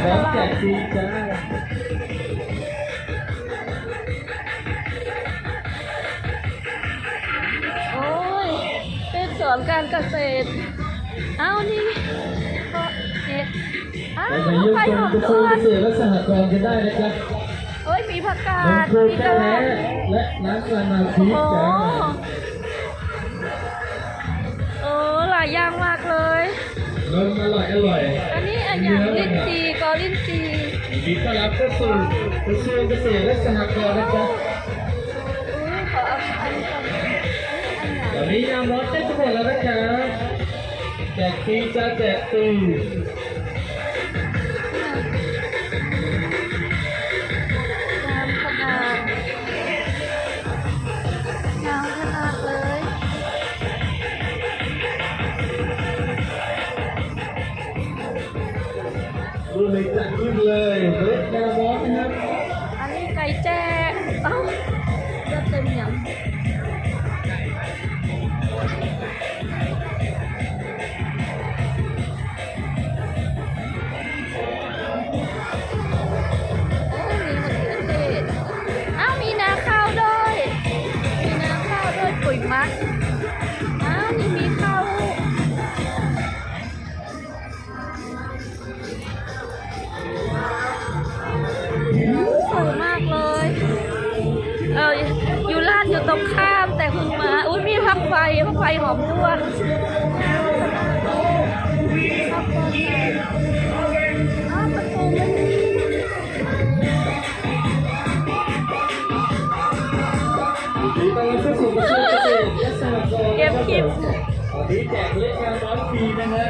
แบกงค์แจลังกฟรีจ้าโอ้ยเป็นสวนการเกษตร เอานี่เพราะเห็ดอ้าวไปยุ่งไปชหอมกระด้ทรวงเกษตรและสหกรณ์กันได้นะครับเอ้ยมีผักกาดมีกระหล่และน้ำกระนาำพีโอ้จ้าเออหลายอย่างมากเลยนมอร่อยอร่อย อันนี้อันอย่างลิ้นจีกอลิ้นจียินดีต้อนรับเข้าสู่กระทรวงเกษตรและสหกรณ์นะจ๊ะอุ้ยขอเอาอันนี้ก่อนอันไหนตอนนี้ยามร้อนเต็มไปหมดแล้วนะครับแจกฟรีจ้าแจกฟรี ดูเลยจัดขึ้นเลยเล็กยามร้อนนะครับอันนี้ไก่แจ้เอ้าจะเต็มยังโอ้ยมีมะเขือเทศอ้ามีนาข้าวด้วย มีนาข้าวด้วยปุ๋ยมัก ร้านอยู่ตรงข้ามแต่คุณมา อุ้ยมีพักไฟพักไฟหอมด้วนพักไฟอ้าวประตูไม่มีดีต้อนรับเข้าสู่กระทรวงเกษตรและสหกรณ์เก็บคลิปตอนนี้แจกเล็กยามร้อนฟรีนะฮะ